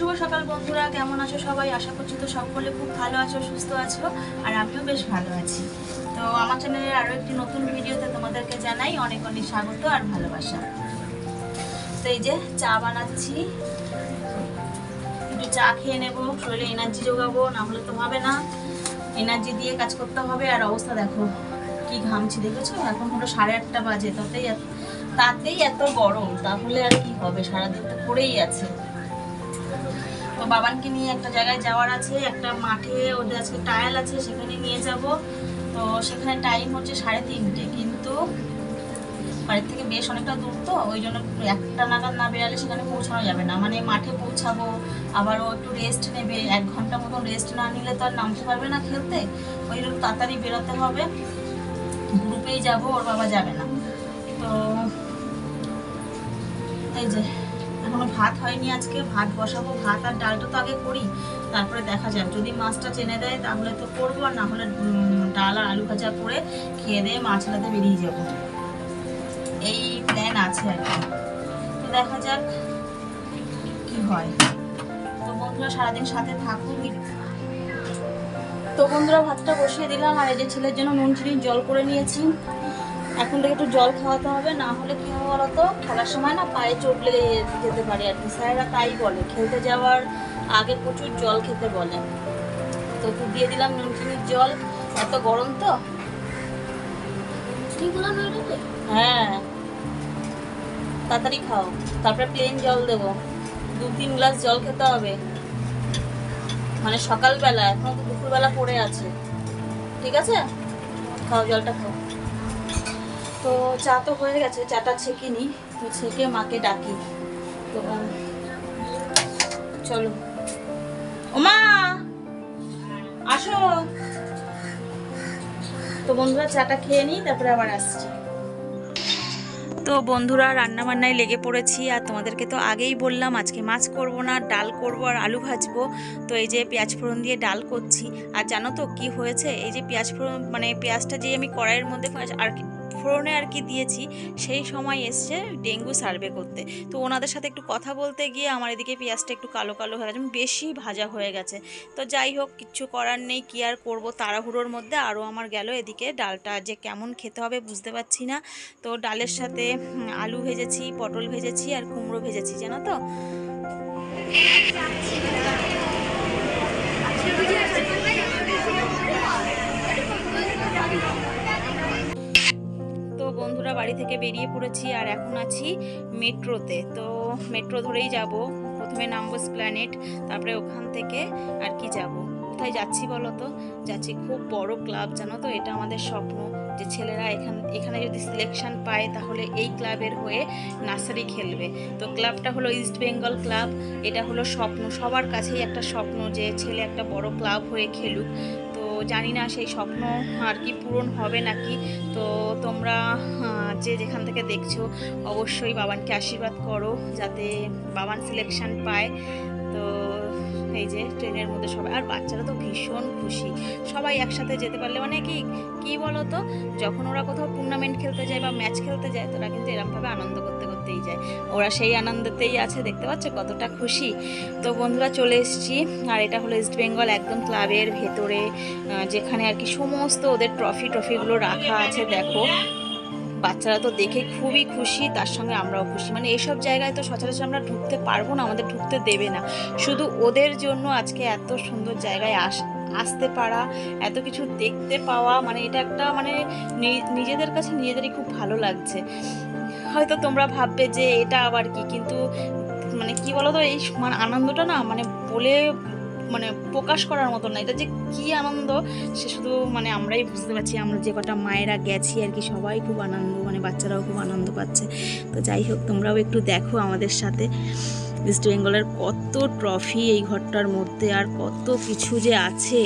শুভ সকাল বন্ধুরা, কেমন আছো সবাই? আশা করছি তো সকলে খুব ভালো আছো, সুস্থ আছো, আর আমিও বেশ ভালো আছি। তো আমার চ্যানেলের আরও একটি নতুন ভিডিওতে তোমাদেরকে জানাই অনেক অনেক স্বাগত আর ভালোবাসা। তো এই যে চা বানাচ্ছি। একটু চা খেয়ে নেব, শরীরে এনার্জি যোগাবো না হলে তো হবে না। এনার্জি দিয়ে কাজ করতে হবে, আর অবস্থা দেখো কি ঘামছি, দেখেছ? এখন হলো সাড়ে আটটা বাজে, তাতেই তাতেই এত গরম, তাহলে আর কি হবে? সারাদিন তো পড়েই আছে। তো বাবানকে নিয়ে একটা জায়গায় যাওয়ার আছে, একটা মাঠে, ওদের আজকে টায়াল আছে, সেখানে নিয়ে যাব। তো সেখানে টাইম হচ্ছে সাড়ে তিনটে, কিন্তু বাড়ির থেকে বেশ অনেকটা দূর তো, ওই জন্য একটা নাগাদ না বেরালে সেখানে পৌঁছানো যাবে না। মানে মাঠে পৌঁছাবো আবার ও একটু রেস্ট নেবে, এক ঘণ্টা মতন রেস্ট না নিলে তো আর নামতে পারবে না খেলতে, ওই জন্য তাড়াতাড়ি বেরোতে হবে। গ্রুপেই যাব, ওর বাবা যাবে না। তো এই যে এখনও ভাত হয়নি আজকে, ভাত বসাবো, ভাত আর ডালটা তো আগে করি, তারপরে দেখা যাক। যদি মাছটা চেনে দেয় তাহলে তো করব, আর না হলে ডাল আর আলু ভাজা করে খেয়ে দিয়ে মাছ লাতে বেরিয়ে যাব। এই প্ল্যান আছে আর কি। তো দেখা যাক কি হয়। তো বন্ধুরা, সারাদিন সাথে থাকুক তো বন্ধুরা, ভাতটা বসিয়ে দিলাম, আর এই যে ছেলের জন্য নুন চিনি জল করে নিয়েছি। এখন থেকে একটু জল খাওয়াতে হবে না হলে কি হবে বলতো খেলার সময় না পায়ে চোট লেগে যেতে পারে আর কি। স্যারেরা তাই বলে খেলতে যাওয়ার আগে প্রচুর জল খেতে বলে। তো একটু দিয়ে দিলাম নুন চিনির জল এত গরম তো। হ্যাঁ। তাড়াতাড়ি খাও তারপরে প্লেন জল দেবো। দু তিন গ্লাস জল খেতে হবে। মানে সকালবেলা এখন তো দুপুরবেলা পড়ে আছে। ঠিক আছে? খাও জলটা খাও। তো চা তো হয়ে গেছে, চাটা ছেঁকে নি, তো ছেঁকে মাকে ডাকি। তো চলো। ওমা আসো। তো বন্ধুরা, চাটা খেয়ে নিই, তারপরে আবার আসছি। তো বন্ধুরা রান্না বান্নায় লেগে পড়েছি, আর তোমাদেরকে তো আগেই বললাম, আজকে মাছ করব না, ডাল করব আর আলু ভাজবো। তো এই যে পেঁয়াজ ফোড়ন দিয়ে ডাল করছি। আর জানো তো কি হয়েছে? এই যে পেঁয়াজ ফোড়ন মানে পেঁয়াজটা যে আমি কড়াইয়ের মধ্যে, আর কি ফোড়নে আর কি দিয়েছি, সেই সময় এসছে ডেঙ্গু সার্ভে করতে। তো ওনাদের সাথে একটু কথা বলতে গিয়ে আমার এদিকে পেঁয়াজটা একটু কালো কালো হয়ে গেছে, বেশি ভাজা হয়ে গেছে। তো যাই হোক কিচ্ছু করার নেই, কি আর করব তাড়াহুড়োর মধ্যে আরও আমার গেল এদিকে ডালটা যে কেমন খেতে হবে বুঝতে পারছি না। তো ডালের সাথে আলু ভেজেছি, পটল ভেজেছি আর কুমড়ো ভেজেছি, জানো তো? থেকে বেরিয়ে পড়েছি আর এখন আছি মেট্রোতে। তো মেট্রো ধরেই যাব। প্রথমে নামবো স্প্ল্যানেট তারপরে ওখান থেকে আর কি যাব? কোথায় যাচ্ছি বলো তো যাচ্ছি খুব বড় ক্লাব জানো তো? এটা আমাদের স্বপ্ন যে ছেলেরা এখান, এখানে যদি সিলেকশন পায় তাহলে এই ক্লাবের হয়ে নার্সারি খেলবে। তো ক্লাবটা হলো ইস্ট বেঙ্গল ক্লাব এটা হলো স্বপ্ন। সবার কাছেই একটা স্বপ্ন যে ছেলে একটা বড় ক্লাব হয়ে খেলুক। জানি না সেই স্বপ্ন আর কি পূরণ হবে নাকি। তো তোমরা যে যেখান থেকে দেখছ, অবশ্যই বাবানকে আশীর্বাদ করো যাতে বাবান সিলেকশন পায়। এই যে ট্রেনের মধ্যে সবাই, আর বাচ্চারা তো ভীষণ খুশি। সবাই একসাথে যেতে পারলে মানে কি কি বলো তো যখন ওরা কোথাও টুর্নামেন্ট খেলতে যায় বা ম্যাচ খেলতে যায়, তারা কিন্তু এরমভাবে আনন্দ করতে করতেই যায়। ওরা সেই আনন্দতেই আছে, দেখতে পাচ্ছ কতটা খুশি। তো বন্ধুরা চলে এসেছি, আর এটা হলো ইস্ট বেঙ্গল একদম ক্লাবের ভেতরে যেখানে আর কি সমস্ত ওদের ট্রফি ট্রফিগুলো রাখা আছে, দেখো। বাচ্চারা তো দেখে খুবই খুশি, তার সঙ্গে আমরাও খুশি। মানে এইসব জায়গায় তো সচরাচর আমরা ঢুকতে পারব না, আমাদের ঢুকতে দেবে না। শুধু ওদের জন্য আজকে এত সুন্দর জায়গায় আস, আসতে পারা, এত কিছু দেখতে পাওয়া মানে এটা একটা মানে নিজেদের কাছে নিজেদেরই খুব ভালো লাগছে। হয়তো তোমরা ভাববে যে এটা আবার কি, কিন্তু মানে কি বলো তো এই মানে আনন্দটা না মানে বলে মানে প্রকাশ করার মতো না। এটা যে কি আনন্দ, সে শুধু মানে আমরাই বুঝতে পারছি। আমরা যে কটা মায়েরা গেছি আর কি, সবাই খুব আনন্দ মানে বাচ্চারাও খুব আনন্দ পাচ্ছে। তো যাই হোক, তোমরাও একটু দেখো আমাদের সাথে। ইস্ট বেঙ্গলের কত ট্রফি এই ঘরটার মধ্যে আর কত কিছু যে আছে।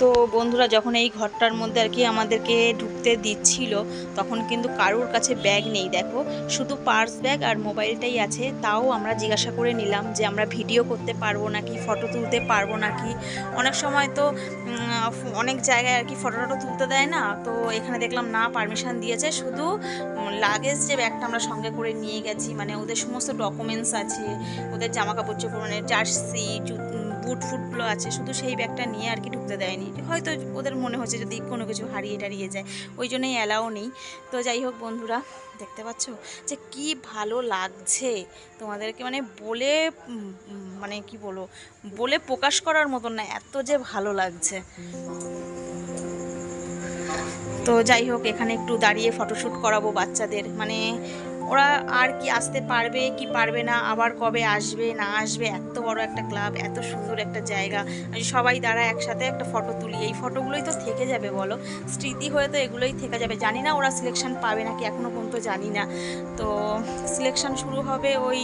তো বন্ধুরা যখন এই ঘরটার মধ্যে আর কি আমাদেরকে ঢুকতে দিচ্ছিল, তখন কিন্তু কারোর কাছে ব্যাগ নেই, দেখো। শুধু পার্স ব্যাগ আর মোবাইলটাই আছে, তাও আমরা জিজ্ঞাসা করে নিলাম যে আমরা ভিডিও করতে পারব নাকি, ফটো তুলতে পারব নাকি। অনেক সময় তো অনেক জায়গায় আর কি ফটো টটো তুলতে দেয় না, তো এখানে দেখলাম না, পারমিশন দিয়েছে। শুধু লাগেজ যে ব্যাগটা আমরা সঙ্গে করে নিয়ে গেছি মানে ওদের সমস্ত ডকুমেন্টস আছে, ওদের জামা কাপড় চোপড় মানে জার্সি বুট ফুটগুলো আছে, শুধু সেই ব্যাগটা নিয়ে আর কি ঢুকতে দেয়নি। হয়তো ওদের মনে হচ্ছে যদি কোনো কিছু হারিয়ে টারিয়ে যায়, ওই জন্যই অ্যালাও নেই। তো যাই হোক বন্ধুরা, দেখতে পাচ্ছ? যে কি ভালো লাগছে তোমাদেরকে মানে বলে মানে কি বলো বলে প্রকাশ করার মতন না, এত যে ভালো লাগছে। তো যাই হোক, এখানে একটু দাঁড়িয়ে ফটোশ্যুট করাবো বাচ্চাদের মানে ওরা আর কি আসতে পারবে, কি পারবে না, আবার কবে আসবে, না আসবে, এত বড় একটা ক্লাব এত সুন্দর একটা জায়গা। সবাই দ্বারা একসাথে একটা ফটো তুলি। এই ফটোগুলোই তো থেকে যাবে বলো? স্মৃতি হয়ে তো এগুলোই থেকে যাবে। জানি না ওরা সিলেকশন পাবে নাকি এখনও পর্যন্ত জানি না। তো সিলেকশন শুরু হবে ওই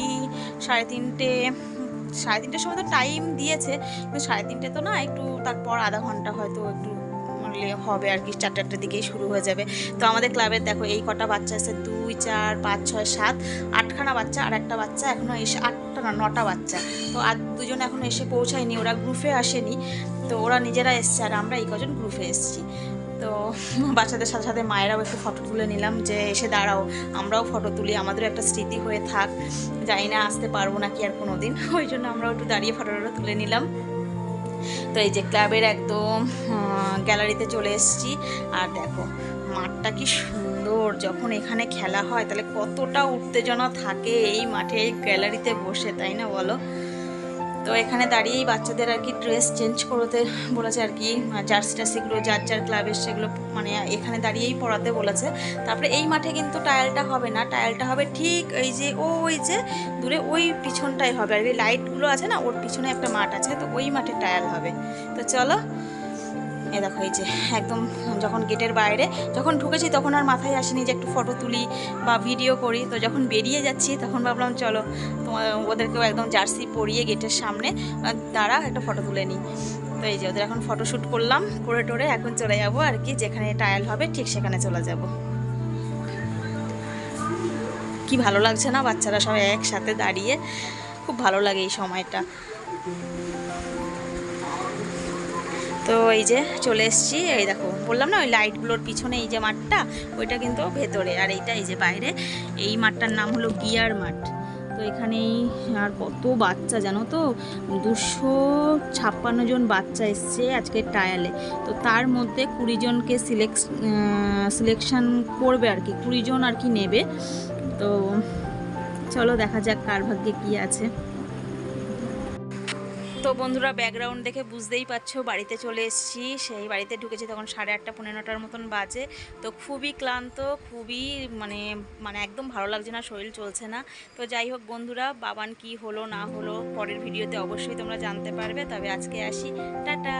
সাড়ে তিনটে, সাড়ে তিনটের সময় তো টাইম দিয়েছে। কিন্তু সাড়ে তিনটে তো না, একটু তারপর আধা ঘণ্টা হয়তো একটু মানে হবে আর কি চারটে আটটার দিকেই শুরু হয়ে যাবে। তো আমাদের ক্লাবের দেখো এই কটা বাচ্চা আছে, দুই, চার, পাঁচ, ছয়, সাত, আটখানা বাচ্চা আর একটা বাচ্চা এখনও এসে, আটটা না, নটা বাচ্চা। তো আর দুজন এখনও এসে পৌঁছায়নি, ওরা গ্রুপে আসেনি। তো ওরা নিজেরা এসছে আর আমরা এই কজন গ্রুপে এসেছি। তো বাচ্চাদের সাথে সাথে মায়েরাও একটু ফটো তুলে নিলাম যে, এসে দাঁড়াও, আমরাও ফটো তুলি, আমাদেরও একটা স্মৃতি হয়ে থাক। জানি না আসতে পারব নাকি আর কোনো দিন ওই জন্য আমরাও একটু দাঁড়িয়ে ফটোটা তুলে নিলাম। তো এই যে ক্লাবের একদম গ্যালারিতে চলে এসেছি। আর দেখো, মাঠটা কি সুন্দর। যখন এখানে খেলা হয়, তাহলে কতটা উত্তেজনা থাকে এই মাঠে, এই গ্যালারিতে বসে, তাই না বলো? তো এখানে দাঁড়িয়েই বাচ্চাদের আর কি ড্রেস চেঞ্জ করতে বলেছে আর কি জার্সি টার্সিগুলো যার যার ক্লাবের সেগুলো মানে এখানে দাঁড়িয়েই পড়াতে বলেছে। তারপরে এই মাঠে কিন্তু টায়ালটা হবে না টায়ালটা হবে ঠিক এই যে ও ওই যে দূরে ওই পিছনটাই হবে। আর এই লাইটগুলো আছে না, ওর পিছনে একটা মাঠ আছে, তো ওই মাঠে টায়াল হবে। তো চলো এ দেখো, এই যে একদম যখন গেটের বাইরে যখন ঢুকেছি তখন আর মাথায় আসেনি যে একটু ফটো তুলি বা ভিডিও করি। তো যখন বেরিয়ে যাচ্ছি তখন ভাবলাম, চলো তোমার ওদেরকেও একদম জার্সি পরিয়ে গেটের সামনে দাঁড়া, একটা ফটো তুলে নিই। তো এই যে ওদের এখন ফটো শ্যুট করলাম, করে টোরে এখন চলে যাব আর কি, যেখানে টায়াল হবে ঠিক সেখানে চলে যাব। কি ভালো লাগছে না বাচ্চারা সবাই একসাথে দাঁড়িয়ে? খুব ভালো লাগে এই সময়টা। তো এই যে চলে এসছি, এই দেখো, বললাম না ওই লাইটগুলোর পিছনে এই যে মাঠটা, ওইটা কিন্তু ভেতরে। আর এইটা এই যে বাইরে, এই মাঠটার নাম হলো গিয়ার মাঠ। তো এখানেই আর কত বাচ্চা জানো তো? দুশো ছাপ্পান্ন জন বাচ্চা এসছে আজকে টায়ালে তো তার মধ্যে কুড়ি জনকে সিলেক্ট সিলেকশন করবে আর কি, কুড়ি জন আর কি নেবে। তো চলো দেখা যাক কার ভাগ্যে কী আছে। তো বন্ধুরা ব্যাকগ্রাউন্ড দেখে বুঝতেই পারছ, বাড়িতে চলে এসেছি। সেই বাড়িতে ঢুকেছি তখন সাড়ে আটটা পনেরো নটার মতন বাজে। তো খুবই ক্লান্ত, খুবই মানে মানে একদম ভালো লাগছে না, শরীর চলছে না। তো যাই হোক বন্ধুরা, বাবান কি হলো না হলো পরের ভিডিওতে অবশ্যই তোমরা জানতে পারবে। তবে আজকে আসি। টাটা!